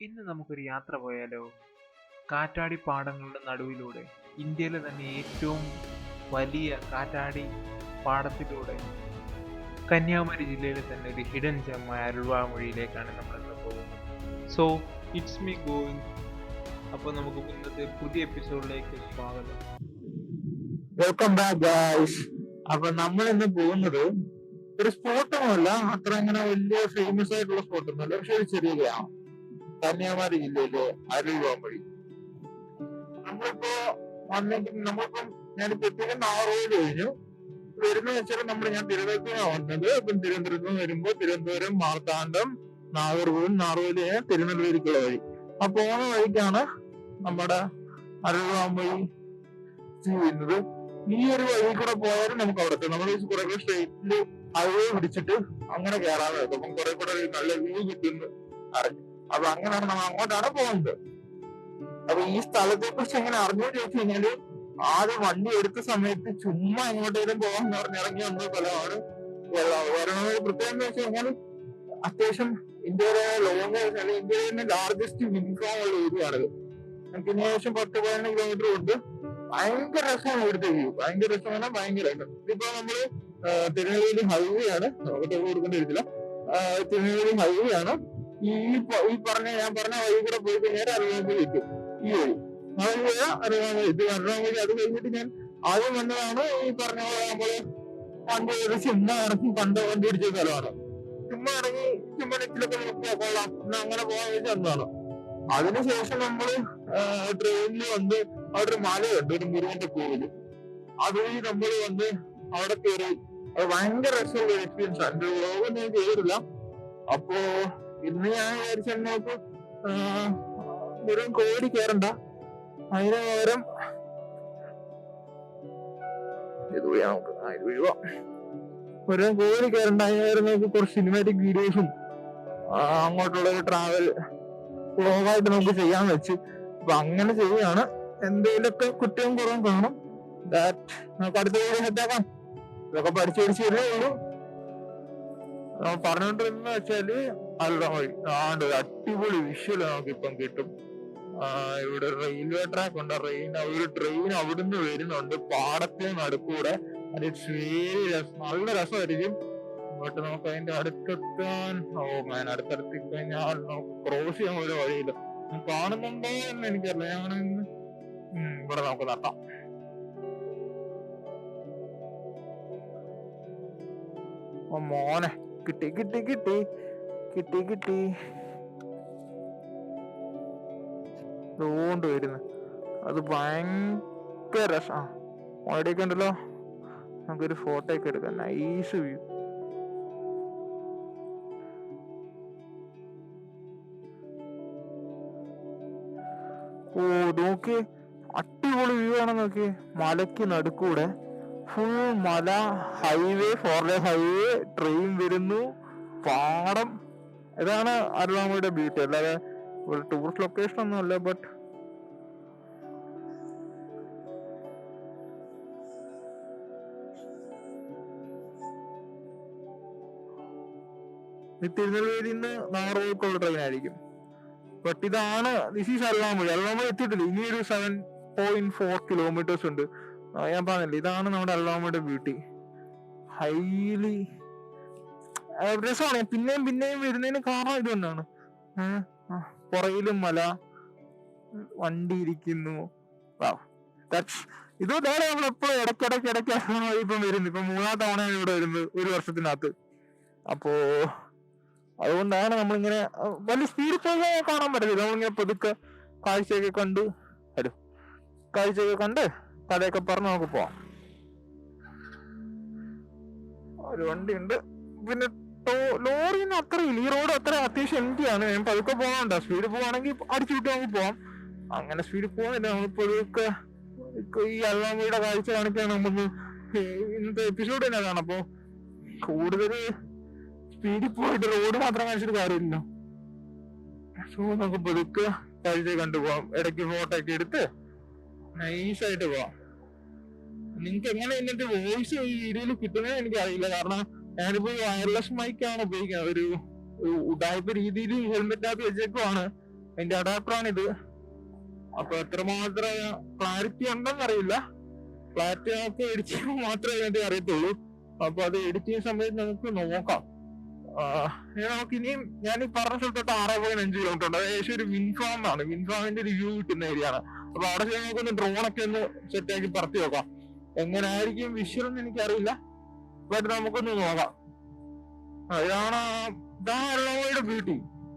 ഇന്ന് നമുക്കൊരു യാത്ര പോയാലോ? കാറ്റാടി പാടങ്ങളുടെ നടുവിലൂടെ ഇന്ത്യയിലെ തന്നെ ഏറ്റവും വലിയ കാറ്റാടി പാടത്തിലൂടെ കന്യാകുമാരി ജില്ലയിലെ തന്നെ ഒരു ഹിഡൻ ജമ്മായ അരുൾവാമൊഴിയിലേക്കാണ് നമ്മൾ ഇന്ന് പോകുന്നത്. സോ ഇറ്റ്സ് മീ ഗോയിങ് അപ്പോൾ നമുക്ക് ഇന്നത്തെ പുതിയ എപ്പിസോഡിലേക്ക് സ്വാഗതം. വെൽക്കം ബാക്ക് ഗായ്സ് അപ്പൊ നമ്മൾ ഇന്ന് പോകുന്നത് ഒരു സ്പോട്ടൊന്നുമല്ല അത്ര അങ്ങനെ വലിയ ഫേമസ് ആയിട്ടുള്ള സ്പോട്ടൊന്നുമല്ല പക്ഷെ ഒരു ചെറിയ ഗ്രാമം. കന്യാകുമാരി ജില്ലയിലെ അരുൾവാമൊഴി നമ്മളിപ്പോ വന്നിട്ട് നമ്മളിപ്പം ഞാനിപ്പോ എത്തിക്കുന്ന ആറോട് കഴിഞ്ഞു. വരുന്ന വെച്ചാൽ നമ്മൾ ഞാൻ തിരുവനന്തപുരത്താണ് വന്നത്. ഇപ്പം തിരുവനന്തപുരത്ത് നിന്ന് വരുമ്പോ തിരുവനന്തപുരം മാർത്താണ്ഡം നാഗർകോവിൽ നാറുവലി തിരുനെൽവേലിക്കുള്ള വഴി. ആ പോകുന്ന വഴിക്കാണ് നമ്മുടെ അരുൾവാമൊഴി ചെയ്യുന്നത്. ഈ ഒരു വഴി കൂടെ പോയാലും നമുക്ക് അവിടെ നമ്മൾ കുറെ കൂടെ സ്ട്രെയിറ്റിൽ ഹൈവേ പിടിച്ചിട്ട് അങ്ങനെ നോക്കും അപ്പം കുറെ കൂടെ നല്ല വ്യൂ കിട്ടുന്നു അറിഞ്ഞു. അപ്പൊ അങ്ങനെയാണ് നമ്മൾ അങ്ങോട്ടാണ് പോകുന്നത്. അപ്പൊ ഈ സ്ഥലത്തെ കുറിച്ച് എങ്ങനെ അറിഞ്ഞു ചോദിച്ചു കഴിഞ്ഞാൽ ആദ്യം വണ്ടി എടുത്ത സമയത്ത് ചുമ്മാ എങ്ങോട്ടേലും പോകാന്ന് പറഞ്ഞ് ഇറങ്ങി വന്ന സ്ഥലമാണ് വരണത് പ്രത്യേകം എന്ന് വെച്ച് കഴിഞ്ഞാൽ അത്യാവശ്യം ഇന്ത്യയിലെ ലോങ് ഇന്ത്യയിലെ തന്നെ ലാർജസ്റ്റ് വിൻഫോം ഉള്ള ഏരിയ ആണ് നമുക്ക് ഇനി ഏകദേശം പത്ത് പതിനൊന്ന് കിലോമീറ്റർ ഉണ്ട്. ഭയങ്കര രസമാണ് ഇവിടുത്തെ വ്യൂ ഭയങ്കര രസം പറഞ്ഞാൽ ഭയങ്കര ഇതിപ്പോ നമ്മൾ തിരുനെല്ലി ഹൈവേ ആണ്. നമുക്ക് കൊടുക്കേണ്ടി വരില്ല തിരുനെല്ലി ഹൈവേ ആണ്. ഈ ഈ പറഞ്ഞ ഞാൻ പറഞ്ഞ വഴി കൂടെ പോയി കഴിഞ്ഞാൽ അറിയാമെങ്കിൽ കിട്ടും ഈ വഴി. ഹൈവേ അറിയാമെങ്കിൽ ഇത് അറിയാമെങ്കിൽ അത് കഴിഞ്ഞിട്ട് ഞാൻ ആദ്യം വന്നതാണ് ഈ പറഞ്ഞ പോലെ നമ്മൾ വണ്ടി ഏകദേശം ചുമ്മാ ഇറങ്ങി പണ്ട് വണ്ടി പിടിച്ച സ്ഥലമാണ്. ചുമ്മാ ഇറങ്ങി ചുമ്മാ നെറ്റിലൊക്കെ നോക്കിയാ കൊള്ളാം എന്നാ അങ്ങനെ പോകാൻ വേണ്ടി വന്നതാണ് അതിനുശേഷം നമ്മൾ ട്രെയിനിൽ വന്ന് അവിടെ ഒരു മലയുണ്ട് ഒരു മുരുകന്റെ കോവിൽ അതുവഴി നമ്മൾ വന്ന് അവിടെ കയറി. അത് ഭയങ്കര രസമുള്ള എക്സ്പീരിയൻസ് എന്റെ വ്ളോഗ് ഞാൻ കയറില്ല അപ്പോ ഇന്ന് ഞാൻ വിചാരിച്ചു നമുക്ക് കോടി കയറണ്ട അതിന് പകരം ഇതുവഴി കോടി കയറണ്ട അതിന് പകരം നമുക്ക് കുറച്ച് സിനിമാറ്റിക് വീഡിയോസും അങ്ങോട്ടുള്ള ഒരു ട്രാവൽ വ്ളോഗായിട്ട് നമുക്ക് ചെയ്യാൻ വെച്ച്. അപ്പൊ അങ്ങനെ ചെയ്യാണ്. എന്തെങ്കിലുമൊക്കെ കുറ്റവും കുറവും കാണും. നമുക്ക് അടുത്ത വീഡിയോ സെറ്റാക്കാം ഇതൊക്കെ പഠിച്ചു പഠിച്ചു വരുന്നേ ഉള്ളൂ. പറഞ്ഞോണ്ടിരുന്ന വെച്ചാൽ അല്ല ആണ്ട് അടിപൊളി വിഷ്വൽ നമുക്ക് ഇപ്പം കിട്ടും ഇവിടെ റെയിൽവേ ട്രാക്ക് ഉണ്ട്. ട്രെയിൻ ഒരു ട്രെയിൻ അവിടുന്ന് വരുന്നുണ്ട്. പാടത്തിന് നടുക്കൂടെ. അത് വെരി രസം. നല്ല രസമായിരിക്കും. എന്നിട്ട് നമുക്ക് അതിന്റെ അടുത്തെത്താൻ ഓ മാൻ അടുത്തടുത്ത് കഴിഞ്ഞാൽ ക്രോസ് ചെയ്യാൻ ഒരു വഴിയില്ല. ഞാൻ കാണുന്നുണ്ടോ എന്ന് എനിക്കറിയില്ല. ഞാൻ ഇവിടെ നമുക്ക് നട്ടാം മോനെ. കിട്ടി കിട്ടി കിട്ടി. കിട്ടി കിട്ടി. അതുകൊണ്ട് വരുന്നു. അത് ഭയങ്കര ആ കണ്ടല്ലോ ഉണ്ടല്ലോ. നമുക്കൊരു ഫോട്ടോ ഒക്കെ എടുക്കാം. നൈസ് വ്യൂ ഓ നോക്കി. അടിപൊളി വ്യൂ ആണ് നോക്കി. മലയ്ക്ക് നടുക്കൂടെ. ഫുൾ മല ഹൈവേ ഫോർ ഹൈവേ ട്രെയിൻ വരുന്നു. പാടം ഇതാണ് അരുളാമയുടെ ബ്യൂട്ടി അല്ലാതെ ഒരു ടൂറിസ്റ്റ് ലൊക്കേഷൻ ഒന്നും അല്ല ബട്ട് തിരുനെൽവേലിയിൽ നിന്ന് നാഗർകോവിലുള്ള ട്രെയിൻ ആയിരിക്കും. ബട്ട് ഇതാണ് ദിസ് ഈസ് അരുളാമൊഴി അരുളാമൊഴി എത്തിയിട്ടില്ല. ഇനി ഒരു സെവൻ പോയിന്റ് ഫോർ കിലോമീറ്റേഴ്സ് ഉണ്ട് ഞാൻ പറഞ്ഞില്ല ഇതാണ് നമ്മുടെ അരുളാമയുടെ ബ്യൂട്ടി ഹൈലി രസമാണ്. പിന്നെയും പിന്നെയും വരുന്നതിന് കാരണം ഇത് തന്നെയാണ്. പുറയിലും മല വണ്ടി ഇരിക്കുന്നു. ഇത് നേരെ നമ്മൾ എപ്പോഴും ഇടയ്ക്കിടയ്ക്ക് ഇടയ്ക്ക് ഇപ്പം വരുന്നു ഇപ്പൊ മൂന്നാം തവണയാണ് ഇവിടെ വരുന്നത് ഒരു വർഷത്തിനകത്ത്. അപ്പോ അതുകൊണ്ടാണ് നമ്മളിങ്ങനെ വലിയ സ്പീഡിൽ പോയി കാണാൻ പറ്റത്തില്ല. നമ്മളിങ്ങനെ പതുക്കെ കാഴ്ചയൊക്കെ കണ്ട് ഹലോ കാഴ്ചയൊക്കെ കണ്ട് കഥയൊക്കെ പറഞ്ഞ് നമുക്ക് പോവാം. ഒരു വണ്ടിയുണ്ട്. പിന്നെ ലോറിന്ന് അത്ര ഇല്ല ഈ റോഡ് അത്ര അത്യാവശ്യം എം ആണ്. ഞാൻ പതുക്കെ പോകാനുണ്ട് സ്പീഡ് പോവാണെങ്കിൽ അടിച്ചു വിട്ട് നമുക്ക് പോവാം. അങ്ങനെ സ്പീഡ് പോകുന്നില്ല നമ്മൾ പതുക്കെ ഈ അല്ലാമയുടെ കാഴ്ച കാണിക്കാണ് നമുക്ക് ഇന്നത്തെ എപ്പിസോഡ് തന്നെ കാണാം. കൂടുതൽ സ്പീഡിൽ പോയിട്ട് റോഡ് മാത്രം കാണിച്ചിട്ട് കാര്യമില്ലല്ലോ സോ നമുക്ക് പതുക്കെ കാഴ്ച കണ്ടു പോവാം. ഇടയ്ക്ക് ഫോട്ടോ ഒക്കെ എടുത്ത് നൈസായിട്ട് പോവാം. നിങ്ങൾക്ക് എങ്ങനെ എന്നിട്ട് വോയിസ് ഈ വീഡിയോയിൽ കിട്ടുന്നത് എനിക്ക് അറിയില്ല കാരണം ഞാനിപ്പോ വയർലെസ് മൈക്കാണ് ഉപയോഗിക്കുന്നത്. ഒരു ഉടായ്പ രീതിയിൽ ഹെൽമെറ്റിനകത്ത് വെച്ചേക്കുവാണ്. അതിന്റെ അഡാപ്റ്ററാണ് ഇത്. അപ്പൊ എത്രമാത്രം ക്ലാരിറ്റി ഉണ്ടെന്ന് അറിയില്ല. ക്ലാരിറ്റി നമുക്ക് എഡിറ്റ് ചെയ്യുമ്പോൾ മാത്രമേ അതിന്റെ അറിയത്തുള്ളൂ. അപ്പൊ അത് എഡിറ്റ് ചെയ്യുന്ന സമയത്ത് നമുക്ക് നോക്കാം. നമുക്ക് ഇനിയും ഞാൻ പറഞ്ഞ സ്ഥലത്തോട്ട് ആറ് പോയിന്റ് അഞ്ച് കിലോമീറ്റർ ഉണ്ട്. അത് ഏകദേശം ഒരു വിൻഫാം ആണ്. വിൻഫാമിന്റെ ഒരു വ്യൂ കിട്ടുന്ന ഏരിയ ആണ്. അപ്പൊ അവിടെ ചെന്ന് നമുക്കൊന്ന് ഡ്രോൺ ഒക്കെ ഒന്ന് സെറ്റ് ആക്കി പറത്തി നോക്കാം എങ്ങനെ ആയിരിക്കും വിഷ്വൽ എന്ന് എനിക്കറിയില്ല. ബട്ട് നമുക്കൊന്ന് നോക്കാം. ഇതാണ് ഇതാണ് ബ്യൂട്ടി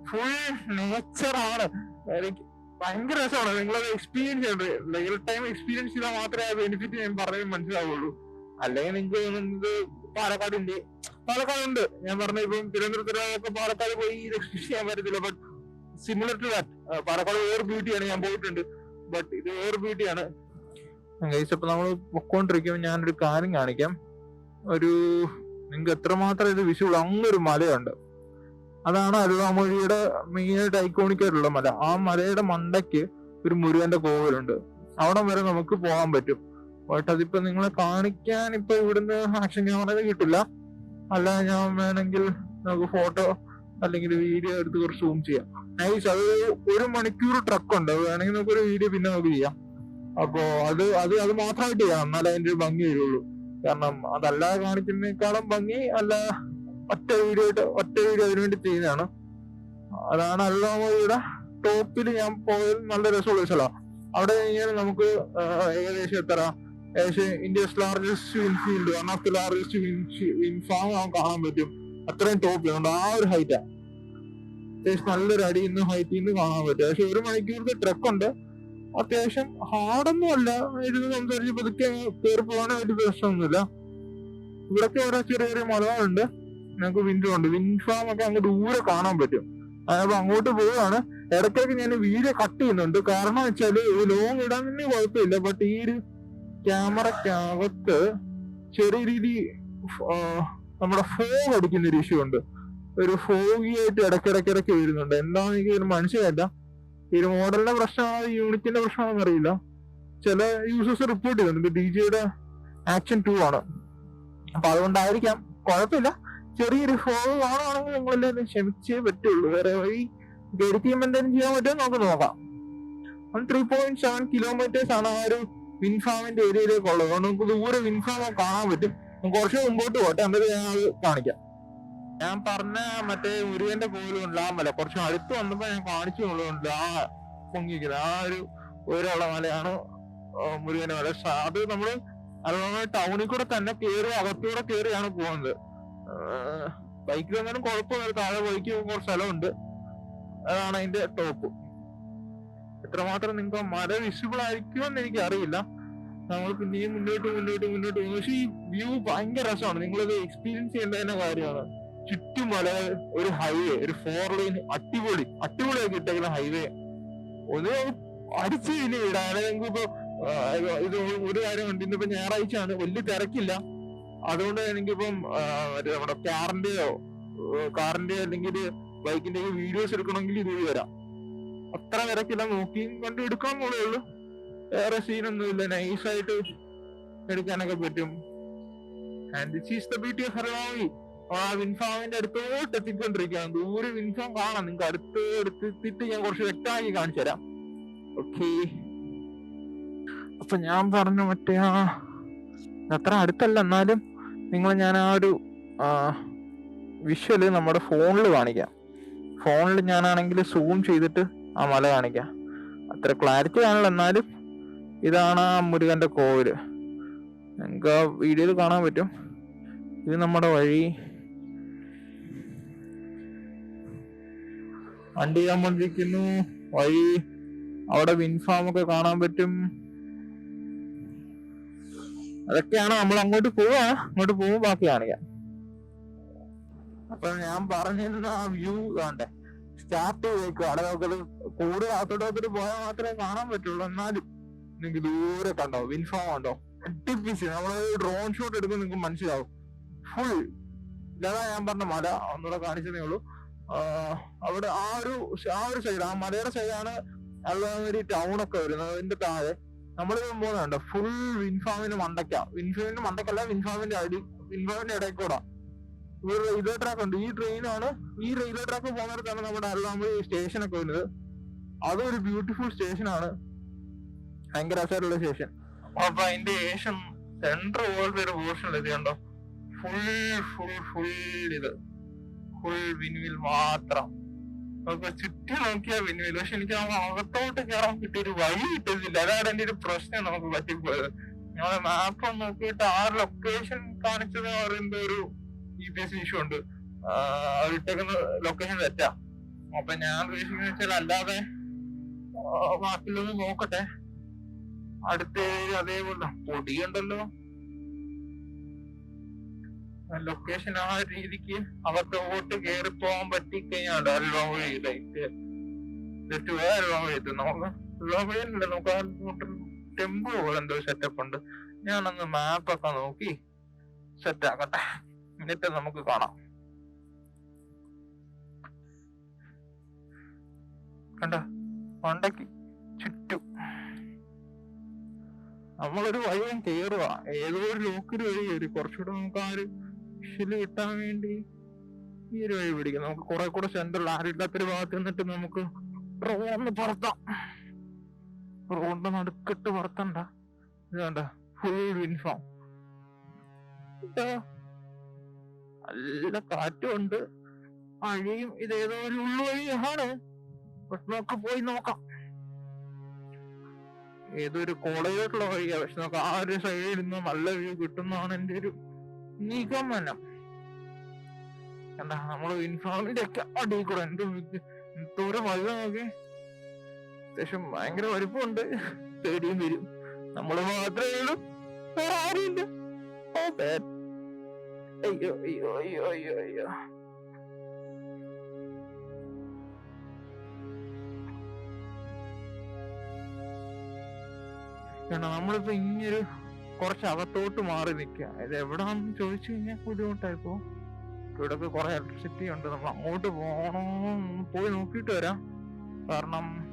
ഫുൾ നേച്ചറാണ് എനിക്ക് ഭയങ്കര രസമാണ്. നിങ്ങളത് എക്സ്പീരിയൻസ് ചെയ്യേണ്ടത് റിയൽ ടൈം എക്സ്പീരിയൻസ് ചെയ്താൽ മാത്രമേ ആ ബെനിഫിറ്റ് ഞാൻ പറഞ്ഞത് മനസ്സിലാവുള്ളൂ. അല്ലെങ്കിൽ നിങ്ങൾക്ക് തോന്നുന്നത് പാലക്കാട് ഉണ്ട് പാലക്കാട് ഉണ്ട്. ഞാൻ പറഞ്ഞ ഇപ്പം തിരുവനന്തപുരത്തിലൊക്കെ പാലക്കാട് പോയി ഇത് എക്സ്പീരിയൻസ് ചെയ്യാൻ പറ്റത്തില്ല. But similar to that Palakkad വേറെ ബ്യൂട്ടിയാണ് ഞാൻ പോയിട്ടുണ്ട്. ബട്ട് ഇത് വേറെ ബ്യൂട്ടിയാണ് അപ്പൊ നമ്മൾ പൊക്കോണ്ടിരിക്കുമ്പോൾ ഞാനൊരു കാര്യം കാണിക്കാം. ഒരു നിങ്ങൾക്ക് എത്രമാത്രം ഇത് വിഷു അങ്ങൊരു മലയുണ്ട്. അതാണ് അരുവാമൊഴിയുടെ മെയിനായിട്ട് ഐക്കോണിക് ആയിട്ടുള്ള മല. ആ മലയുടെ മണ്ടയ്ക്ക് ഒരു മുരുകന്റെ കോവിലുണ്ട്. അവിടെ വരെ നമുക്ക് പോകാൻ പറ്റും. ബട്ട് അതിപ്പോ നിങ്ങളെ കാണിക്കാൻ ഇപ്പൊ ഇവിടുന്ന് ആക്ഷൻ ക്യാമറ കിട്ടില്ല. അല്ല ഞാൻ വേണമെങ്കിൽ നമുക്ക് ഫോട്ടോ അല്ലെങ്കിൽ വീഡിയോ എടുത്ത് കുറച്ച് സൂം ചെയ്യാം. നൈസ് അത് ഒരു മണിക്കൂർ ട്രക്ക് ഉണ്ട്. വേണമെങ്കിൽ നമുക്ക് ഒരു വീഡിയോ പിന്നെ നമുക്ക് ചെയ്യാം. അപ്പോ അത് അത് അത് മാത്രമായിട്ട് ചെയ്യാം. എന്നാലേ അതിന്റെ ഒരു ഭംഗി വരുള്ളൂ. കാരണം അതല്ലാതെ കാണിക്കുന്നതിനേക്കാളും ഭംഗി അല്ല ഒറ്റ വീഡിയോ ഒറ്റ വീഡിയോ അതിനു വേണ്ടി ചെയ്യുന്നതാണ്. അതാണ് അല്ലാമയുടെ ടോപ്പിൽ ഞാൻ പോയത് നല്ല രസമുള്ള സ്ഥലമാണ് അവിടെ കഴിഞ്ഞാൽ നമുക്ക് ഏകദേശം എത്ര? ഏകദേശം India's largest wind field one of the largest wind farm നമുക്ക് കാണാൻ പറ്റും. അത്രയും ടോപ്പിലുണ്ട് ആ ഒരു ഹൈറ്റാ അത്യാവശ്യം നല്ലൊരു അടിയിൽ നിന്ന് ഹൈറ്റിൽ നിന്ന് കാണാൻ പറ്റും. പക്ഷെ ഒരു മണിക്കൂറിന്റെ ട്രക്ക് ഉണ്ട്. അത്യാവശ്യം ഹാർഡൊന്നും അല്ല ഇരുന്ന് സംസാരിച്ച് പതുക്കെ കയറി പോകാനും വലിയ പ്രശ്നമൊന്നുമില്ല. ഇവിടൊക്കെ ഓരോ ചെറിയ ചെറിയ മലകളുണ്ട്. ഞങ്ങൾക്ക് വിൻഡോ ഉണ്ട്. വിൻഡ് ഫാം ഒക്കെ അങ്ങ് ദൂരെ കാണാൻ പറ്റും. അപ്പൊ അങ്ങോട്ട് പോവുകയാണ്. ഇടയ്ക്കൊക്കെ ഞാൻ വീഡിയോ കട്ട് ചെയ്യുന്നുണ്ട്. കാരണം വെച്ചാൽ ലോങ് ഇടാൻ തന്നെ കുഴപ്പമില്ല. ബട്ട് ഈ ഒരു ക്യാമറക്കകത്ത് ചെറിയ രീതി നമ്മുടെ ഫോഗ് അടിക്കുന്ന ഒരു ഇഷ്യൂ ഉണ്ട്. ഒരു ഫോഗി ആയിട്ട് ഇടയ്ക്കിടയ്ക്കിടയ്ക്ക് വരുന്നുണ്ട്. എന്താണെന്ന് എനിക്ക് മനസ്സിലായില്ല. ഈ മോഡലിന്റെ പ്രശ്നമാണോ യൂണിറ്റിന്റെ പ്രശ്നമാണോ അറിയില്ല. ചില യൂസേഴ്സ് റിപ്പോർട്ട് ചെയ്തിട്ടുണ്ട്. ഡി ജിയുടെ ആക്ഷൻ ടു ആണ്. അപ്പൊ അതുകൊണ്ടായിരിക്കാം. കുഴപ്പമില്ല. ചെറിയൊരു ഫോൾ ആണെങ്കിൽ നിങ്ങളെല്ലാവരും ക്ഷമിച്ചേ പറ്റുള്ളൂ. വേറെ വഴി ചെയ്യുമ്പോൾ എന്തെങ്കിലും ചെയ്യാൻ പറ്റുമോ നമുക്ക് നോക്കാം. ത്രീ പോയിന്റ് സെവൻ കിലോമീറ്റേഴ്സ് ആണ് ആ ഒരു വിൻഫാമിന്റെ ഏരിയയിലേക്ക് ഉള്ളത് അതുകൊണ്ട് നമുക്ക് ദൂരെ വിൻഫാം കാണാൻ പറ്റും. കുറച്ച് മുമ്പോട്ട് പോട്ടെ. എന്നിട്ട് ഞാൻ അത് കാണിക്കാം. ഞാൻ പറഞ്ഞ മറ്റേ മുരുകന്റെ കോവിലുണ്ട് ആ മല കുറച്ച് അടുത്ത് വന്നപ്പോ ഞാൻ കാണിച്ചു കൊള്ളുന്നുണ്ട് ആ പൊങ്ങിക്കുന്നത് ആ ഒരു ഉയരമുള്ള മലയാണ് മുരുകന്റെ മല. അത് നമ്മൾ അതുപോലെ ടൗണിൽ കൂടെ തന്നെ കേറി അകത്തൂടെ കേറിയാണ് പോകുന്നത്. ബൈക്കിൽ ഒന്നും കുഴപ്പമില്ല. താഴെ ബൈക്ക് കുറച്ച് സ്ഥലമുണ്ട്. അതാണ് അതിന്റെ ടോപ്പ്. എത്രമാത്രം നിങ്ങൾക്ക് മല വിസിബിൾ ആയിരിക്കുമെന്ന് എനിക്ക് അറിയില്ല. നമ്മൾ പിന്നെയും മുന്നോട്ട് മുന്നോട്ട് മുന്നോട്ട് പോകുന്നു. പക്ഷെ ഈ വ്യൂ ഭയങ്കര രസമാണ്. നിങ്ങളത് എക്സ്പീരിയൻസ് ചെയ്യേണ്ട തന്നെ കാര്യമാണ്. ചുറ്റും മല ഒരു ഹൈവേ ഒരു ഫോർ ലൈൻ അടിപൊളി അടിപൊളിയാക്കി ഇട്ടേക്കുന്ന ഹൈവേ ഒന്ന് അടിച്ച് ഇനി നിങ്ങൾക്ക് ഇപ്പൊ ഇത് ഒരു കാര്യമുണ്ട് ഇന്നിപ്പോ ഞായറാഴ്ചയാണ്. വലിയ തിരക്കില്ല. അതുകൊണ്ട് എനിക്കിപ്പം നമ്മുടെ കാറിന്റെയോ കാറിന്റെ അല്ലെങ്കിൽ ബൈക്കിന്റെ വീഡിയോസ് എടുക്കണമെങ്കിൽ ഇതുവഴി വരാം. അത്ര തിരക്കില്ല. നോക്കി കണ്ട് എടുക്കാൻ ഉള്ളൂ വേറെ സീനൊന്നുമില്ല നൈസായിട്ട് എടുക്കാനൊക്കെ പറ്റും. And this is the beauty of ഹെറോയി ആ വിൻഫാമിന്റെ അടുത്തോട്ട് എത്തിക്കൊണ്ടിരിക്കുകയാണ്. ദൂരെ വിൻഫാം കാണാം. നിങ്ങൾക്ക് അടുത്ത് എടുത്തിട്ട് ഞാൻ കുറച്ച് വ്യക്തമാക്കി കാണിച്ചു തരാം. ഓക്കെ അപ്പൊ ഞാൻ പറഞ്ഞു മറ്റേ ആ അത്ര അടുത്തല്ല. എന്നാലും നിങ്ങൾ ഞാൻ ആ ഒരു വിഷ്വൽ നമ്മുടെ ഫോണിൽ കാണിക്കാം. ഫോണിൽ ഞാനാണെങ്കിൽ സൂം ചെയ്തിട്ട് ആ മല കാണിക്കാം. അത്ര ക്ലാരിറ്റി കാണില്ല എന്നാലും ഇതാണ് ആ മുരുകന്റെ കോവിൽ. നിങ്ങൾക്ക് ആ വീഡിയോയിൽ കാണാൻ പറ്റും. ഇത് നമ്മുടെ വഴി വണ്ടി ചെയ്യാൻ കൊണ്ടിരിക്കുന്നു. വഴി അവിടെ വിൻഫാം ഒക്കെ കാണാൻ പറ്റും. അതൊക്കെയാണ് നമ്മൾ അങ്ങോട്ട് പോവാ. അങ്ങോട്ട് പോകുമ്പോൾ ബാക്കി കാണിക്കാം. അപ്പൊ ഞാൻ പറഞ്ഞിരുന്ന ആ വ്യൂ കാണണ്ടേ സ്റ്റാർട്ട് ചെയ്തേക്കും. അവിടെ നമുക്കത് കൂടെ അകത്തോട്ട് പോയാൽ മാത്രമേ കാണാൻ പറ്റുള്ളൂ. എന്നാലും നിങ്ങൾക്ക് ദൂരെ കണ്ടോ? വിൻഫോം കണ്ടോ? അടിപ്പിച്ച് നമ്മൾ ഡ്രോൺ ഷോട്ട് എടുക്കുമ്പോൾ നിങ്ങൾക്ക് മനസ്സിലാവും. ഫുൾ ഇല്ലാതെ ഞാൻ പറഞ്ഞ മല. ഒന്നുകൂടെ കാണിച്ചതേ ഉള്ളൂ. അവിടെ ആ ഒരു ആ ഒരു സൈഡ് ആ മലയുടെ സൈഡാണ് ടൗൺ ഒക്കെ വരുന്നത്. അതിന്റെ താഴെ നമ്മൾ പോകുന്നുണ്ട്? ഫുൾ വിൻഫാമിന് മണ്ടയ്ക്ക. വിൻഫാമിന്റെ മണ്ടക്കല്ല വിൻഫാമിന്റെ അടി വിൻഫാമിന്റെ ഇടയിൽ കൂടെ ഒരു റെയിൽവേ ട്രാക്ക് ഉണ്ട്. ഈ ട്രെയിനാണ് ഈ റെയിൽവേ ട്രാക്ക് പോകുന്നിടത്താണ് നമ്മുടെ അല്ലാമ സ്റ്റേഷൻ ഒക്കെ വരുന്നത്. അതൊരു ബ്യൂട്ടിഫുൾ സ്റ്റേഷനാണ് ഭയങ്കര രസമായിട്ടുള്ള സ്റ്റേഷൻ അപ്പൊ അതിന്റെ ശേഷം സെൻട്രൽ പോലത്തെ ഒരു പോർഷൻ ഇത് കണ്ടോ? ഫുൾ ഫുൾ ഫുൾ ഇത്. ഫുൾ വിൻവിൽ മാത്രം. നമുക്ക് ചുറ്റി നോക്കിയാ വിൻവിൽ പക്ഷെ എനിക്ക് നമ്മൾ അകത്തോട്ട് കയറാൻ കിട്ടിയ ഒരു വഴി കിട്ടുന്നില്ല. അതാണ് എന്റെ ഒരു പ്രശ്നം നമുക്ക് പറ്റിപ്പോയത്. ഞങ്ങളെ മാപ്പ് നോക്കിയിട്ട് ആ ലൊക്കേഷൻ കാണിച്ചത് പറയുന്ന ഒരു ജി പി എസ് ഇഷ്യൂ ഉണ്ട് ഇട്ടേക്കുന്ന ലൊക്കേഷൻ തെറ്റാ. അപ്പൊ ഞാൻ ഉദ്ദേശിക്കുന്ന വെച്ചാൽ അല്ലാതെ ബാക്കിയുള്ളത് നോക്കട്ടെ. അടുത്ത അതേപോലെ. പൊടിയുണ്ടല്ലോ. ലൊക്കേഷൻ ആ രീതിക്ക് അവർക്ക് അങ്ങോട്ട് കയറി പോകാൻ പറ്റിക്കഴിഞ്ഞാൽ ലോങ് വഴി ലൈറ്റ് ജസ്റ്റ് വേറെ ലോങ് വഴി നമുക്ക് ലോങ് വഴിയല്ല നമുക്ക് അങ്ങോട്ട് ടെമ്പോ പോലെ എന്തോ സെറ്റപ്പ് ഉണ്ട്. ഞാനൊന്ന് മാപ്പ് ഒക്കെ നോക്കി സെറ്റ് ആക്കട്ടെ. എന്നിട്ട് നമുക്ക് കാണാം. കണ്ട? പണ്ടക്ക് ചുറ്റും. നമ്മളൊരു വഴിയും കേറുക ഏതോ ഒരു ലോക്കിൽ വഴി കയറി കുറച്ചുകൂടെ നമുക്ക് ആ ഒരു വിഷൽ കിട്ടാൻ വേണ്ടി ഈ ഒരു വഴി പിടിക്കാം നമുക്ക് കുറെ കൂടെ സെന്ററിൽ ആരില്ലാത്തൊരു ഭാഗത്ത് നിന്നിട്ട് നമുക്ക് റോഡ് പറത്താം. റോഡിന്റെ നടുക്കിട്ട് പറത്തണ്ട. ഇതാണ്ട ഫുൾ യൂണിഫോം നല്ല കാറ്റുണ്ട് വഴിയും ഇതേതോ ഒരു ഉള്ളുവഴിയാണ് പക്ഷെ നമുക്ക് പോയി നോക്കാം. ഏതൊരു കോളേജിലോട്ടുള്ള വഴിയാ. പക്ഷെ നമുക്ക് ആ ഒരു സൈഡിൽ നിന്ന് നല്ല വ്യൂ കിട്ടുന്നതാണ് എന്റെ ഒരു നിഗമനം. എന്താ നമ്മൾ ഇൻഫാമിന്റെ ഒക്കെ അടിയിൽ കൂടെ എന്ത് എന്തോരം വഴി നോക്കി അത്യാവശ്യം ഭയങ്കര വലുപ്പമുണ്ട് പേടിയും വരും. നമ്മൾ മാത്രമേ ഉള്ളൂ. വേറെ ആരുമില്ല. അയ്യോ അയ്യോ അയ്യോ അയ്യോ അയ്യോ. നമ്മളിപ്പോ ഇങ്ങനൊരു കുറച്ച് അകത്തോട്ട് മാറി നിൽക്കുക. ഇത് എവിടാന്ന് ചോദിച്ചു കഴിഞ്ഞാൽ ബുദ്ധിമുട്ടായിപ്പോ ഒക്കെ കുറെ ഇലക്ട്രിസിറ്റി ഉണ്ട്. നമ്മൾ അങ്ങോട്ട് പോകണോ. പോയി നോക്കിയിട്ട് വരാം. കാരണം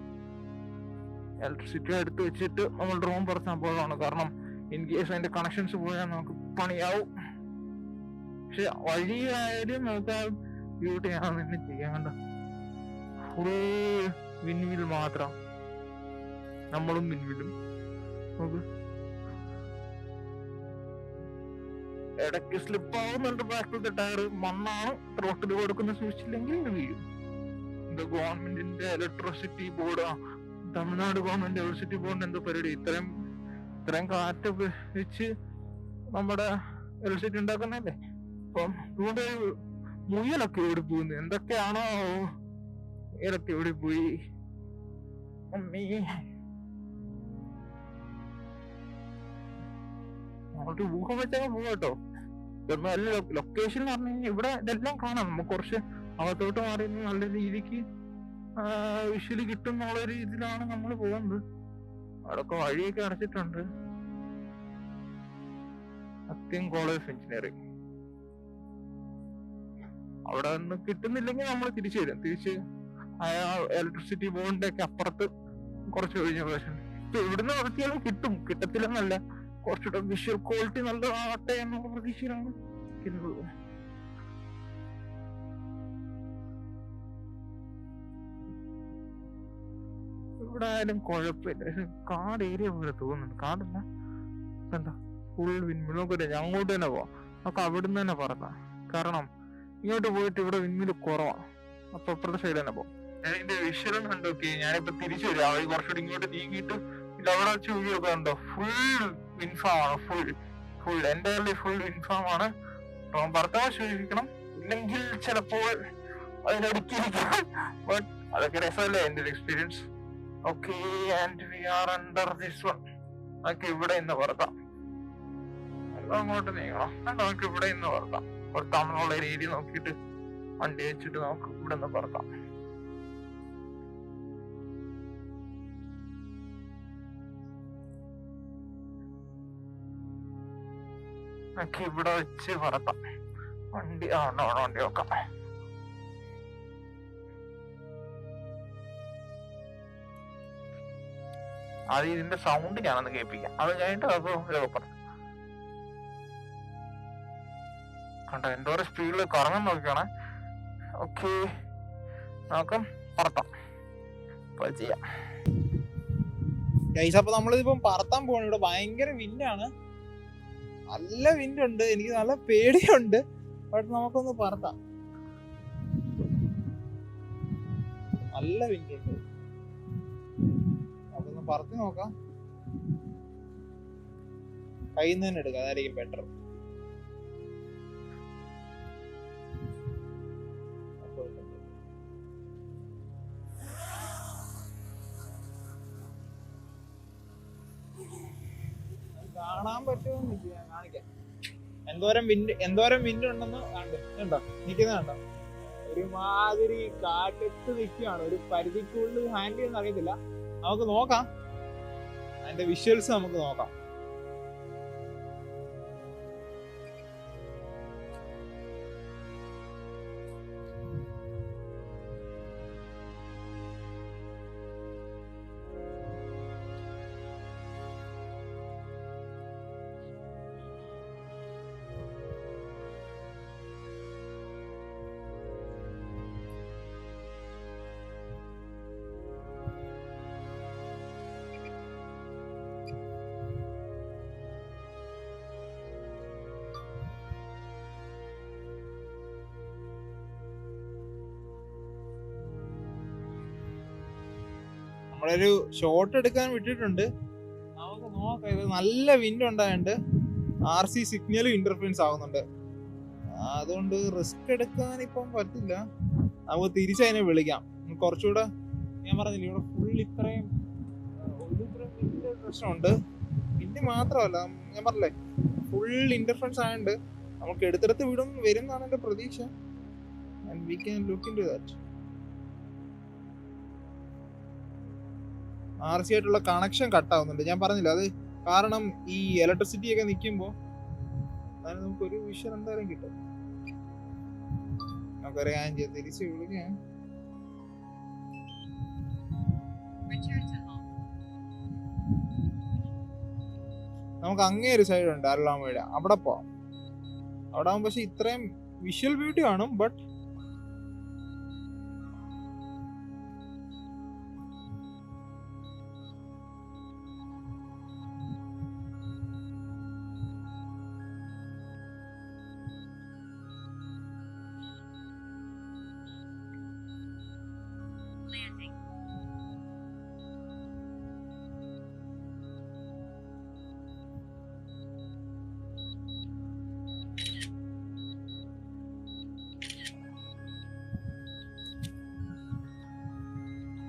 ഇലക്ട്രിസിറ്റി എടുത്ത് വെച്ചിട്ട് നമ്മൾ ഡ്രോൺ പറത്താൻ പോയതാണ്. കാരണം ഇൻ കേസ് അതിന്റെ കണക്ഷൻസ് പോയാൽ നമുക്ക് പണിയാവും. പക്ഷെ വഴിയായാലും നമുക്ക് ആ ബ്യൂട്ടി ഞാൻ തന്നെ ചെയ്യാൻ കണ്ട? ഫുൾ വിൻവിൽ മാത്രം. നമ്മളും വിൻവിലും നോക്ക്. ഇടയ്ക്ക് സ്ലിപ്പ് ആവുന്നുണ്ട് ബാക്കിലത്തെ ടയർ മണ്ണാണ് റോട്ടിൽ കൊടുക്കുന്ന സൂക്ഷിച്ചില്ലെങ്കിൽ വീഴും. ഇത് ഗവൺമെന്റിന്റെ electricity board Tamil Nadu government electricity ബോർഡിന്റെ എന്തോ പരിപാടി. ഇത്രയും ഇത്രയും കാറ്റ് വെച്ച് നമ്മുടെ ഇലക്ട്രിസിറ്റി ഉണ്ടാക്കുന്നല്ലേ അപ്പം ഇവിടെ മുയലൊക്കെ ഓടി പോകുന്നത് എന്തൊക്കെയാണോ മുയലൊക്കെ ഓടി പോയി. അമ്മീ. അങ്ങോട്ട് ഊഹം വെച്ചങ്ങ് പോവാ കേട്ടോ നല്ല ലൊക്കേഷൻ എന്ന് പറഞ്ഞു കഴിഞ്ഞാൽ ഇവിടെ ഇതെല്ലാം കാണാം. നമുക്ക് കുറച്ച് അകത്തോട്ട് മാറി നല്ല രീതിക്ക് വിഷ്വലി കിട്ടും എന്നുള്ള ഒരു ഇതിലാണ് നമ്മൾ പോകുന്നത്. അവിടെയൊക്കെ വഴിയൊക്കെ അടച്ചിട്ടുണ്ട്. സത്യം കോളേജ് ഓഫ് എഞ്ചിനീയറിംഗ് അവിടെ നിന്ന് കിട്ടുന്നില്ലെങ്കിൽ നമ്മൾ തിരിച്ചു വരും. തിരിച്ച് ഇലക്ട്രിസിറ്റി ബോർഡിന്റെ ഒക്കെ അപ്പുറത്ത് കുറച്ച് കഴിഞ്ഞ പ്രാവശ്യം ഇപ്പൊ ഇവിടുന്ന് നടത്തിയാലും കിട്ടും. കിട്ടത്തില്ലെന്നല്ല. കുറച്ചുകൂടെ വിഷ്വൽ ക്വാളിറ്റി നല്ലതാവട്ടെ എന്നുള്ള പ്രതീക്ഷയിലാണ് ഇരിക്കുന്നത്. ഇവിടെ കുഴപ്പമില്ല. കാട് ഏരിയ പോലെ തോന്നുന്നുണ്ട്. കാടല്ല? എന്താ ഫുൾ വിൻമിൽ നോക്കട്ടെ അങ്ങോട്ട് തന്നെ പോവാം. നമുക്ക് അവിടുന്ന് തന്നെ പറഞ്ഞ കാരണം ഇങ്ങോട്ട് പോയിട്ട് ഇവിടെ വിൻമിൽ കുറവാണ് അപ്പൊ അപ്പുറത്തെ സൈഡ് തന്നെ പോകും ഞാൻ ഇതിന്റെ വിഷ്വലും കണ്ടോക്കെ ഞാനിപ്പോ തിരിച്ചു വരാം. അവർ കുറച്ചുകൂടി ഇങ്ങോട്ട് നീങ്ങിയിട്ട് അവിടെ വെച്ച് നോക്കിയൊക്കെ ഫുൾ വിൻഫാം ആണ്. ഫുൾ ഫുൾ എന്റെ ഫുൾ ഇൻഫോം ആണ്. ടോം ഭർത്താവ് സൂചിപ്പിക്കണം. ഇല്ലെങ്കിൽ ചിലപ്പോൾ അതിനടുക്കിയിരിക്കും ബട്ട് അതൊക്കെ രസമല്ലേ? എന്റെ ഒരു experience okay and we are under this one നമുക്ക് ഇവിടെ ഇന്ന് വർത്താം അങ്ങോട്ട് നീങ്ങണം. നമുക്ക് ഇവിടെ ഇന്ന് വർത്താം പുറത്താമെന്നുള്ള രീതി നോക്കിയിട്ട് വണ്ടി വെച്ചിട്ട് നമുക്ക് ഇവിടെ നിന്ന് പറക്കാം നമുക്ക് ഇവിടെ വെച്ച് പറത്താം. വണ്ടി ആ ഉണ്ടോ വണ്ടി നോക്കാം അത് ഇതിന്റെ സൗണ്ട് ഞാനൊന്ന് കേൾപ്പിക്കാം. അത് കഴിഞ്ഞിട്ട് അത് ലോകപ്പുറം കണ്ടോ എന്തോരം സ്പീഡിൽ കറങ്ങാൻ നോക്കിയാണ് ഓക്കെ നോക്കാം പറത്താം. ട്രൈ ചെയ്യാം. ഗൈസ് അപ്പൊ നമ്മളിതിപ്പം പറത്താൻ പോകണം ഇവിടെ ഭയങ്കര വിൻഡാണ് നല്ല വിൻഡ് ഉണ്ട് എനിക്ക് നല്ല പേടിയുണ്ട് ബട്ട് നമുക്കൊന്ന് പറത്താം. നല്ല വിൻഡ് ഉണ്ട് നമുക്കൊന്ന് പറത്തി നോക്കാം. കയ്യിൽ നിന്ന് തന്നെ എടുക്കാം അതായിരിക്കും ബെറ്റർ കാണിക്കാം എന്തോരം വിൻഡ് എന്തോരം വിൻഡ് ഉണ്ടെന്ന് കണ്ടു. കണ്ടോ? നിൽക്കുന്ന കണ്ടോ? ഒരുമാതിരി കാറ്റത്ത് നിൽക്കുകയാണ്. ഒരു പരിധിക്കുള്ളിൽ ഹാൻഡിൽ ചെയ്യുന്ന അറിയത്തില്ല. നമുക്ക് നോക്കാം. അതിന്റെ വിഷ്വൽസ് നമുക്ക് നോക്കാം. നമ്മളൊരു ഷോട്ട് എടുക്കാൻ വിട്ടിട്ടുണ്ട്. നമുക്ക് നോക്കാം ഇത് നല്ല വിൻഡ് ഉണ്ടായുണ്ട് ആർ സി സിഗ്നലും ഇന്റർഫറൻസ് ആവുന്നുണ്ട്. അതുകൊണ്ട് റിസ്ക് എടുക്കാൻ ഇപ്പം പറ്റില്ല. നമുക്ക് തിരിച്ചതിനെ വിളിക്കാം. കുറച്ചുകൂടെ ഞാൻ പറഞ്ഞില്ല ഇവിടെ ഫുൾ ഇത്രയും പ്രശ്നമുണ്ട്. വിൻഡ് മാത്രമല്ല ഞാൻ പറഞ്ഞില്ലേ ഫുൾ ഇന്റർഫറൻസ് ആയതുകൊണ്ട് നമുക്ക് എടുത്തെടുത്ത് വിടും വരും എന്നാണ് എന്റെ പ്രതീക്ഷ. And we can look in to that R C ആയിട്ടുള്ള കണക്ഷൻ കട്ടാവുന്നുണ്ട് ഞാൻ പറഞ്ഞില്ല അത് കാരണം ഈ ഇലക്ട്രിസിറ്റി ഒക്കെ നിൽക്കുമ്പോൾ അതിന് നമുക്ക് ഒരു വിഷൻ എന്തായാലും കിട്ടും. നമുക്കറിയാം ചെയ്യാം തിരിച്ച് വിളിക്കാം. നമുക്ക് അങ്ങേ ഒരു സൈഡ് ഉണ്ട് അരളാമയുടെ അവിടെ പോവാം. അവിടെ ആകുമ്പോൾ പക്ഷെ ഇത്രയും വിഷ്വൽ ബ്യൂട്ടി കാണും ബട്ട്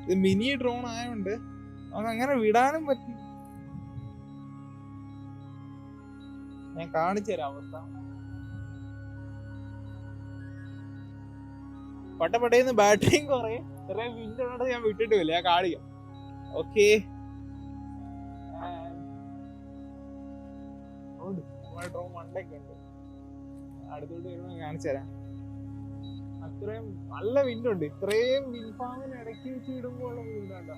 ഇത് മിനി ഡ്രോൺ ആയതുകൊണ്ട് നമുക്ക് അങ്ങനെ വിടാനും പറ്റി. ഞാൻ കാണിച്ചു തരാം അവസ്ഥ. പട്ടപ്പട്ടേന്ന് ബാറ്ററിയും കുറേ ചെറിയ വിൻഡ് ഉള്ളത് ഞാൻ വിട്ടിട്ട് വരില്ല ഞാൻ കാണിക്കാം. ഓക്കെ. ഡ്രോൺ മണ്ടൊക്കെ ഉണ്ട്. അടുത്തോട്ട് വരുമ്പോൾ കാണിച്ചു തരാം. അത്രയും നല്ല വിൻഡുണ്ട് ഇത്രയും വിൽഫാമൻ ഫാമിന് ഇടയ്ക്ക് വെച്ച് ഇടുമ്പോൾ വിൻഡാണ്ട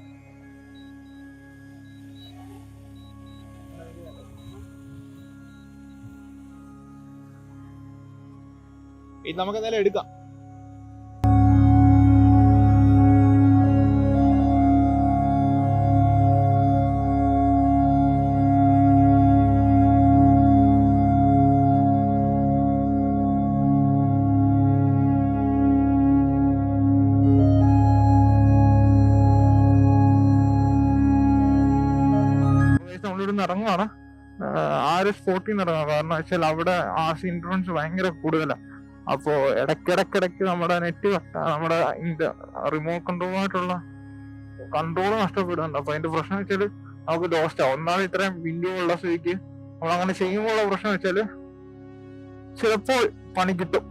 ഇത് നമുക്ക് എന്തായാലും എടുക്കാം. നമ്മളിവിടുന്ന് ഇറങ്ങുവാണ് ആർ എസ് ഫോർട്ടീൻ ഇറങ്ങുക ഇറങ്ങാം കാരണം വെച്ചാൽ അവിടെ ആ ഇൻഫ്ലുവൻസ് ഭയങ്കര കൂടുതലാണ് അപ്പോ ഇടയ്ക്കിടയ്ക്കിടയ്ക്ക് നമ്മുടെ നെറ്റ് നമ്മുടെ റിമോട്ട് കൺട്രോൾ ആയിട്ടുള്ള കൺട്രോൾ നഷ്ടപ്പെടുന്നുണ്ട്. അപ്പൊ അതിന്റെ പ്രശ്നം വെച്ചാൽ നമുക്ക് ലോസ്റ്റ് ആവും ഒന്നാമത് ഇത്രയും വിൻഡോ ഉള്ള സ്ഥിതിക്ക് നമ്മൾ അങ്ങനെ ചെയ്യുമ്പോൾ ഉള്ള പ്രശ്നം വെച്ചാൽ ചിലപ്പോൾ പണി കിട്ടും.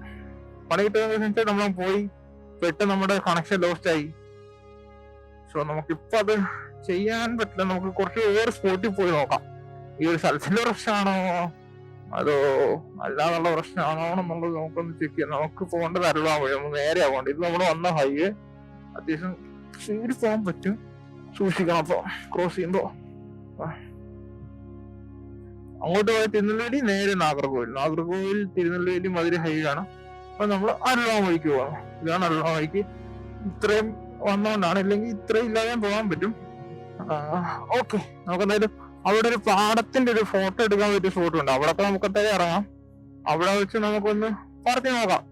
പണി കിട്ടുന്ന വെച്ചാൽ നമ്മൾ പോയി പെട്ടെന്ന് നമ്മുടെ കണക്ഷൻ ലോസ്റ്റ് ആയി. സോ നമുക്കിപ്പോ അത് ചെയ്യാൻ പറ്റില്ല. നമുക്ക് കുറച്ച് വേറെ സ്പോട്ടിൽ പോയി നോക്കാം. ഈ ഒരു സ്ഥലത്തിന്റെ പ്രശ്നമാണോ അതോ അല്ലാതുള്ള പ്രശ്നമാണോ എന്നുള്ളത് നമുക്കൊന്ന് ചെക്ക് ചെയ്യാം. നമുക്ക് പോകേണ്ടത് അരുളാൻ വഴി നമുക്ക് നേരെ ആവേണ്ട ഇത് നമ്മൾ വന്ന ഹൈവേ അത്യാവശ്യം സ്പീഡ് പോകാൻ പറ്റും. സൂക്ഷിക്കണം അപ്പൊ. ക്രോസ് ചെയ്യുമ്പോ. അങ്ങോട്ട് പോയ തിരുനെല്ലേലി നേരെ നാഗർകോവിൽ. നാഗർകോവിൽ തിരുനെല്ലേലി മധുര ഹൈവേ ആണ് അപ്പൊ നമ്മൾ അരുളാൻ വഴിക്ക് പോകണം. ഇതാണ് അരുളാൻ വഴിക്ക് ഇത്രയും വന്നോണ്ടാണ്. ഇല്ലെങ്കിൽ ഇത്രയും ഇല്ലാതെ പോകാൻ പറ്റും. ഓക്കെ. നമുക്ക് എന്തായാലും അവിടെ ഒരു പാടത്തിന്റെ ഒരു ഫോട്ടോ എടുക്കാൻ പറ്റിയ ഫോട്ടോ ഉണ്ട്. അവിടെ നമുക്ക് എന്തായാലും ഇറങ്ങാം. അവിടെ വെച്ച് നമുക്കൊന്ന് പറഞ്ഞു നോക്കാം.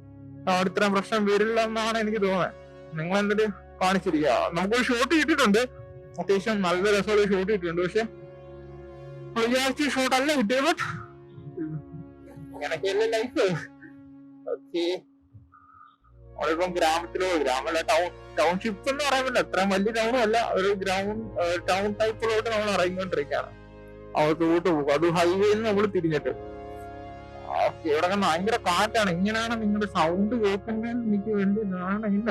അവിടെ ഇത്രയും പ്രശ്നം വരില്ല എന്നാണ് എനിക്ക് തോന്നുന്നത്. നിങ്ങൾ എന്തൊരു കാണിച്ചിരിക്കുക. നമുക്കൊരു ഷോട്ട് കിട്ടിയിട്ടുണ്ട്. അത്യാവശ്യം നല്ല രസമുള്ള ഷോട്ട് കിട്ടിയിട്ടുണ്ട്. പക്ഷെ വിചാരിച്ച ഷോട്ട് അല്ല കിട്ടിയത്. ബട്ട് ഇങ്ങനൊക്കെയല്ലേ ലൈഫ് ഓക്കെ നമ്മളിപ്പം ഗ്രാമത്തിലോ ഗ്രാമല്ല ടൗൺ ടൗൺഷിപ്പ് എന്ന് പറയുന്നില്ല അത്രയും വലിയ ടൗണും അല്ല. ഒരു ഗ്രൗണ്ട് ടൗൺ ടൈപ്പിലോട്ട് നമ്മൾ ഇറങ്ങിക്കൊണ്ടിരിക്കുകയാണ്. അകത്തോട്ട് പോകും. അത് ഹൈവേയിൽ നിന്ന് നമ്മൾ തിരിഞ്ഞിട്ട്. ഇവിടെ ഭയങ്കര കാറ്റാണ്. ഇങ്ങനെയാണ് നിങ്ങളുടെ സൗണ്ട് കേൾക്കുന്നതെന്ന് എനിക്ക് വേണ്ടി നാണില്ല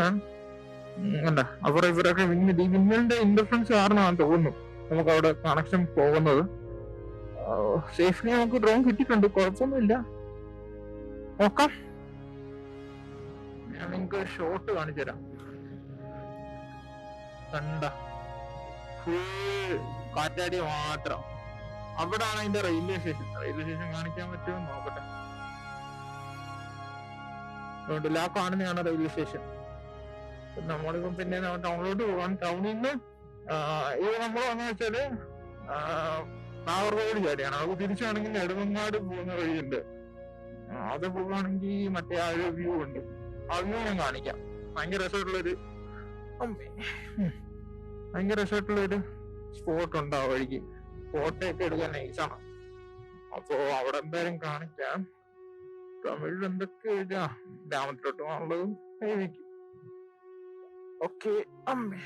അല്ല അവിടെ ഇവരൊക്കെ വിന്നിൽ ഈ ഇൻഡിഫറൻസ് ഇന്റർഫറൻസ് കാരണമാണെന്ന് തോന്നുന്നു. നമുക്ക് അവിടെ കണക്ഷൻ പോകുന്നത് സേഫ്ലി നമുക്ക് ഡ്രോൺ കിട്ടിയിട്ടുണ്ട്. കുഴപ്പമൊന്നുമില്ല. നോക്കാം. ഞാൻ നിങ്ങൾക്ക് ഷോട്ട് കാണിച്ചു തരാം. കണ്ട. ഫുൾ കാറ്റാടി മാത്രം. അവിടാണ് അതിന്റെ റെയിൽവേ സ്റ്റേഷൻ റെയിൽവേ സ്റ്റേഷൻ കാണിക്കാൻ പറ്റുമോ നോക്കട്ടെ. അതുകൊണ്ട് ആ കാണുന്നതാണ് റെയിൽവേ സ്റ്റേഷൻ നമ്മളിപ്പം പിന്നെ ടൗണിലോട്ട് പോകാൻ ടൗണിൽ നിന്ന് ഇത് നമ്മൾ വന്നു വെച്ചാൽ റോഡ് ചാടിയാണ്. അത് തിരിച്ചാണെങ്കിൽ നെടുമങ്ങാട് പോകുന്ന വഴിയുണ്ട്. അത് പോവുകയാണെങ്കിൽ മറ്റേ ആ ഒരു വ്യൂ ഉണ്ട്. ഞാൻ കാണിക്കാം. ഭയങ്കര രസമായിട്ടുള്ളൊരു. ഭയങ്കര രസമായിട്ടുള്ളൊരു സ്പോട്ട് ഉണ്ട് ആ വഴിക്ക്. ഫോട്ടോ ഒക്കെ എടുക്കാൻ നൈസാണ് അപ്പോ അവിടെ എന്തായാലും കാണിക്കാം. തമിഴിൽ എന്തൊക്കെ എഴുതാ? ഗ്രാമത്തിലോട്ട് പോകാനുള്ളതും എഴുതിക്കും. ഓക്കെ അമ്മേ.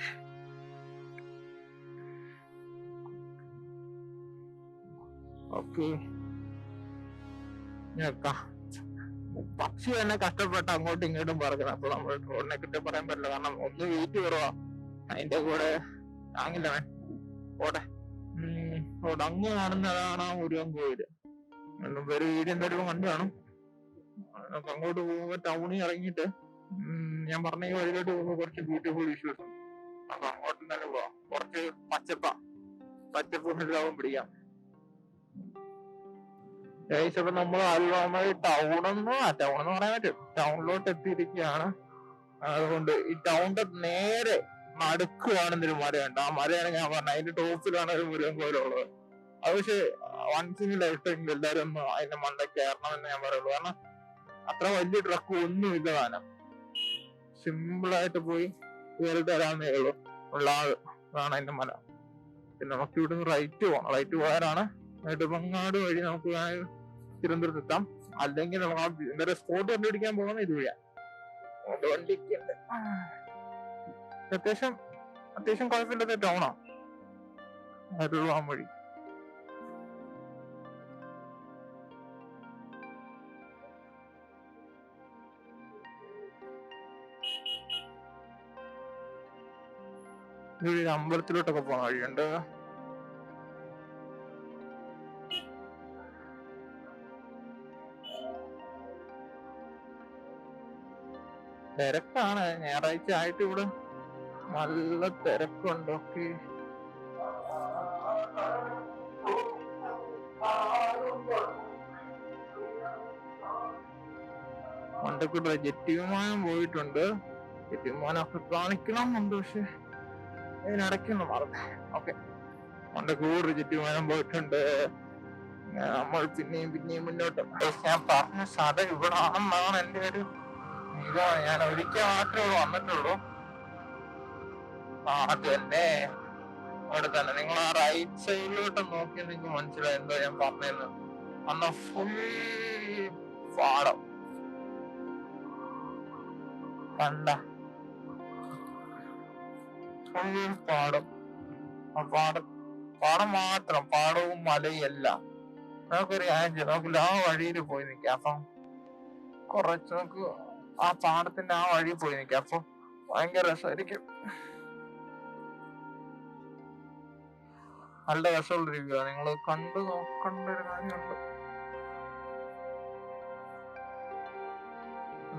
ഓക്കെ. ഞെക്കാം പക്ഷി തന്നെ കഷ്ടപ്പെട്ട് അങ്ങോട്ടും ഇങ്ങോട്ടും പറക്കണം. അപ്പൊ നമ്മൾ ഡ്രോണിനെ കിട്ടി പറയാൻ പറ്റില്ല. കാരണം ഒന്ന് വെയിറ്റ് കുറവാ. അതിന്റെ കൂടെ താങ്ങില്ല ഓടെ. അങ്ങ് കാണുന്നതാണ് ആ മുരുകൻ കോയിൽ പേര് വീഡിയോ എന്തായാലും കണ്ടു കാണും. അങ്ങോട്ട് പോകുമ്പോ ടൗണിൽ ഇറങ്ങിയിട്ട് ഞാൻ പറഞ്ഞ ഈ വഴിയിലോട്ട് പോകുമ്പോ കുറച്ച് ബ്യൂട്ടിഫുൾ ഇഷ്യൂസ് അപ്പൊ അങ്ങോട്ട് തന്നെ പോവാം. കുറച്ച് പച്ചപ്പ. പച്ചപ്പ് ഉണ്ടാവും പിടിക്കാം. ഗൈസ് നമ്മൾ അൽവാമ ടൗണെന്ന് ആ ടൗൺ എന്ന് പറയാൻ പറ്റും. ടൗണിലോട്ട് എത്തിയിരിക്കുകയാണ് അതുകൊണ്ട് ഈ ടൗണിന്റെ നേരെ നടുക്ക് കാണുന്നൊരു മരയുണ്ട് ആ മരയാണ് ഞാൻ പറഞ്ഞത്. അതിന്റെ ടോപ്പിലാണ് ഒരു മുരുകൻ കോലുള്ളത് അത് പക്ഷെ വൺസ് ഇൻ എല്ലാവരും ഒന്ന് അതിന്റെ മണ്ട കയറണം എന്ന് ഞാൻ പറയുള്ളൂ. കാരണം അത്ര വലിയ ട്രക്ക് ഒന്നും ഇല്ല താനം സിമ്പിൾ ആയിട്ട് പോയി കയറി തരാന്നേ ഉള്ളൂ. ഉള്ള ആൾ അതിന്റെ മല. പിന്നെ നമുക്ക് ഇവിടുന്ന് റൈറ്റ് പോകണം റൈറ്റ് പോയാലാണ് നെടുമങ്ങാട് വഴി നമുക്ക് തിരുവനന്തപുരത്ത് എത്താം അല്ലെങ്കിൽ നമുക്ക് ആ എന്താ സ്പോട്ട് കണ്ടുപിടിക്കാൻ പോകണം ഇത് വഴിയാ അതുകൊണ്ട് വണ്ടിക്ക് ഉണ്ട് അത്യാവശ്യം അത്യാവശ്യം കുഴപ്പമില്ലാത്ത ടൗണാ അരുളാൻ വഴി. അമ്പലത്തിലോട്ടൊക്കെ പോണ വഴിയുണ്ട്. തിരക്കാണ്. ഞായറാഴ്ച ആയിട്ട് ഇവിടെ നല്ല തിരക്കുണ്ട്. ഒക്കെ പണ്ടൊക്കെ ജെറ്റി വിമാനം പോയിട്ടുണ്ട്. ജെറ്റി വിമാനം ഒക്കെ കാണിക്കണം എന്നുണ്ട് പക്ഷെ ഇതിനിടയ്ക്കൊന്ന് മറന്നു. ഓക്കെ. പണ്ടൊക്കെ ഒരു ജെറ്റി വിമാനം പോയിട്ടുണ്ട് നമ്മൾ പിന്നെയും പിന്നെയും മുന്നോട്ട്. ഞാൻ പറഞ്ഞ സ്ഥലം ഇവിടെ ആണെന്നാണ് എന്റെ ഒരു ഇതാണ്. ഞാൻ ഒരിക്കൽ മാത്രമേ വന്നിട്ടുള്ളൂ. ആ അത് തന്നെ. അവിടെ തന്നെ. നിങ്ങൾ ആ റൈറ്റ് സൈഡിലോട്ട് നോക്കി നിങ്ങൾക്ക് മനസ്സിലായി എന്തോ ഞാൻ പറഞ്ഞതെന്ന്. അന്ന് ഫുൾ പാടം. കണ്ട? ഫുൾ പാടം. ആ പാടം പാടം മാത്രം. പാടവും മലയും എല്ലാം. നമുക്കൊരു ചെയ്യാം നമുക്ക് ആ വഴിയിൽ പോയി നിൽക്കാം. അപ്പം കുറച്ച് നമുക്ക് ആ പാടത്തിന്റെ ആ വഴി പോയി നിൽക്കുക അപ്പൊ ഭയങ്കര രസമായിരിക്കും നല്ല രസമുള്ള റിവ്യൂ നിങ്ങൾ കണ്ടു നോക്കേണ്ട ഒരു കാര്യമുണ്ട്.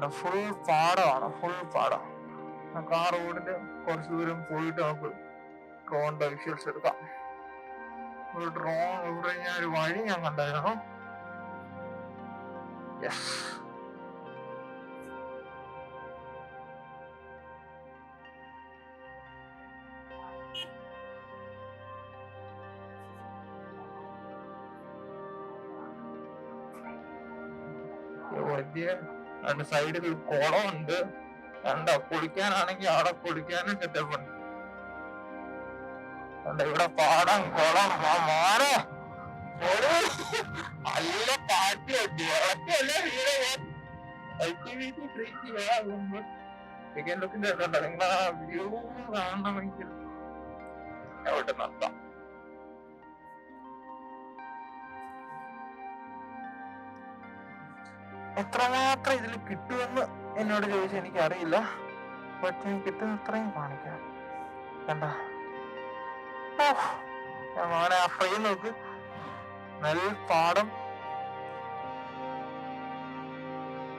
ഫുൾ പാടമാണ്. ഫുൾ പാടം. നമുക്ക് ആ റോഡിന്റെ കുറച്ച് ദൂരം പോയിട്ട് നമുക്ക് ഡ്രോണിന്റെ വിഷ്വൽസ് എടുക്കാം. ഒരു ഡ്രോൺ ഇവിടെ ഞാൻ ഒരു വഴി ഞാൻ കണ്ടായിരുന്നു. യെസ് വലിയ രണ്ട് സൈഡിൽ ഒരു കുളമുണ്ട്. കണ്ടോ? കുളിക്കാനാണെങ്കിൽ അവിടെ കുളിക്കാനും സെറ്റപ്പ് ഉണ്ട്. കണ്ടോ? ഇവിടെ പാടം കുളം മാറ ഒരു നല്ല പാട്ടി ഉണ്ട് ഇളക്കല്ലേ വീട് അൾട്ടിമേറ്റ് ട്രീറ്റ് ചെയ്യാറുണ്ട്. സെക്കൻഡ് കണ്ടോ? നിങ്ങൾ ആ വ്യൂ കാണണമെങ്കിൽ എവിടെ നിർത്താം. എത്രമാത്രം ഇതിൽ കിട്ടുമെന്ന് എന്നോട് ചോദിച്ചാൽ എനിക്കറിയില്ല. പക്ഷെ കിട്ടുന്ന അത്രയും കാണിക്കാം. കണ്ട? ഞാൻ മോനെ ആ ഫ്രെയിം നോക്ക്. നല്ല പാടം.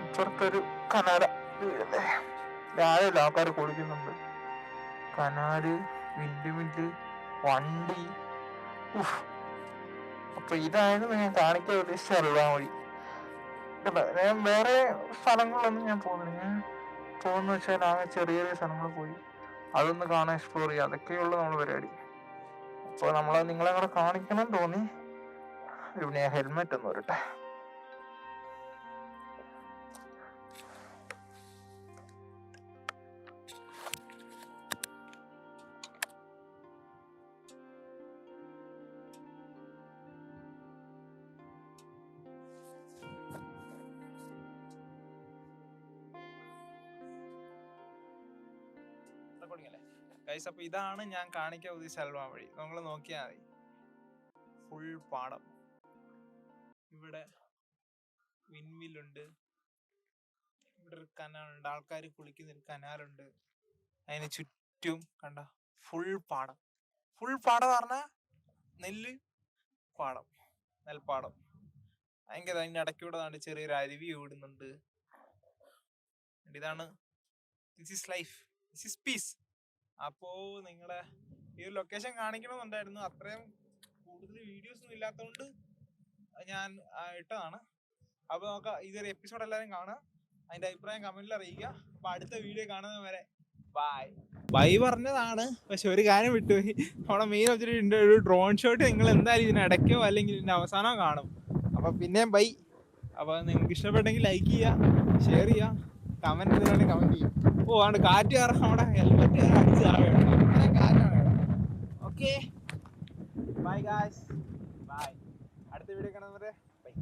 ഇപ്പുറത്തൊരു കനാല രാവിലെ ആൾക്കാർ കുളിക്കുന്നുണ്ട്. കനാല് വിൻഡ് മില്ല് വണ്ടി. ഉഫ്. അപ്പൊ ഇതായിരുന്നു ഞാൻ കാണിക്കാൻ ഉദ്ദേശിച്ച വഴി ഞാൻ വേറെ സ്ഥലങ്ങളിലൊന്നും ഞാൻ പോകുന്നില്ല ഞാൻ പോകുന്ന വെച്ചാൽ ആകെ ചെറിയ ചെറിയ സ്ഥലങ്ങൾ പോയി. അതൊന്ന് കാണാൻ എക്സ്പ്ലോർ ചെയ്യുക അതൊക്കെയുള്ള നമ്മൾ പരിപാടി. അപ്പോൾ നമ്മൾ നിങ്ങളെ കൂടെ കാണിക്കണം തോന്നി. പിന്നെ ഹെൽമെറ്റ് ഒന്ന് വരട്ടെ ഗൈസ് അപ്പൊ ഇതാണ് ഞാൻ കാണിക്കാൻ ഉദ്ദേശിച്ച ആൽബം വഴി. നിങ്ങൾ നോക്കിയാൽ മതി. ഫുൾ പാടം. ഇവിടെ വിൻമില്ലുണ്ട്. ഇവിടെ ഒരു കനാലുണ്ട്. ആൾക്കാർ കുളിക്കുന്ന ഒരു കനാലുണ്ട്. അതിന് ചുറ്റും കണ്ട? ഫുൾ പാടം. ഫുൾ പാടം പറഞ്ഞ നെല്ല് പാടം. നെൽപ്പാടം. ഭയങ്കര അതിന്റെ ഇടയ്ക്കൂടെ നാട് ചെറിയൊരു അരുവി ഓടുന്നുണ്ട്. ഇതാണ് this is life this is peace അപ്പോ നിങ്ങളെ ഈ ഒരു ലൊക്കേഷൻ കാണിക്കണമെന്നുണ്ടായിരുന്നു. അത്രയും കൂടുതൽ വീഡിയോസ് ഒന്നും ഇല്ലാത്തതുകൊണ്ട് ഞാൻ ഇട്ടതാണ്. അപ്പൊ നമുക്ക് ഇതൊരു എപ്പിസോഡ് എല്ലാവരും കാണുക അതിന്റെ അഭിപ്രായം കമന്റിൽ അറിയിക്കുക. അപ്പൊ അടുത്ത വീഡിയോ കാണുന്നത് വരെ ബൈ ബൈ പറഞ്ഞതാണ്. പക്ഷെ ഒരു കാര്യം വിട്ടുപോയി നമ്മുടെ മെയിൻ ഒബ്ജക്റ്റ് ഒരു ഡ്രോൺ ഷോട്ട് നിങ്ങൾ എന്തായാലും ഇതിന് ഇടയ്ക്കോ അല്ലെങ്കിൽ ഇതിന്റെ അവസാനമോ കാണും. അപ്പൊ പിന്നെയും ബൈ അപ്പൊ നിങ്ങൾക്ക് ഇഷ്ടപ്പെട്ടെങ്കിൽ ലൈക്ക് ചെയ്യുക ഷെയർ ചെയ്യുക കമന്റ് ചെയ്തിട്ടുണ്ടെങ്കിൽ കമന്റ് ചെയ്യുക. ഓ ആണ് കാറ്റ് കാരണം നമ്മുടെ ഹെൽമെറ്റ് അടിച്ച് അങ്ങനെ കാറ്റാണ് ഓക്കെ ബൈ ഗായ്സ് ബൈ അടുത്ത വീഡിയോ കാണുന്നവരെ ബൈ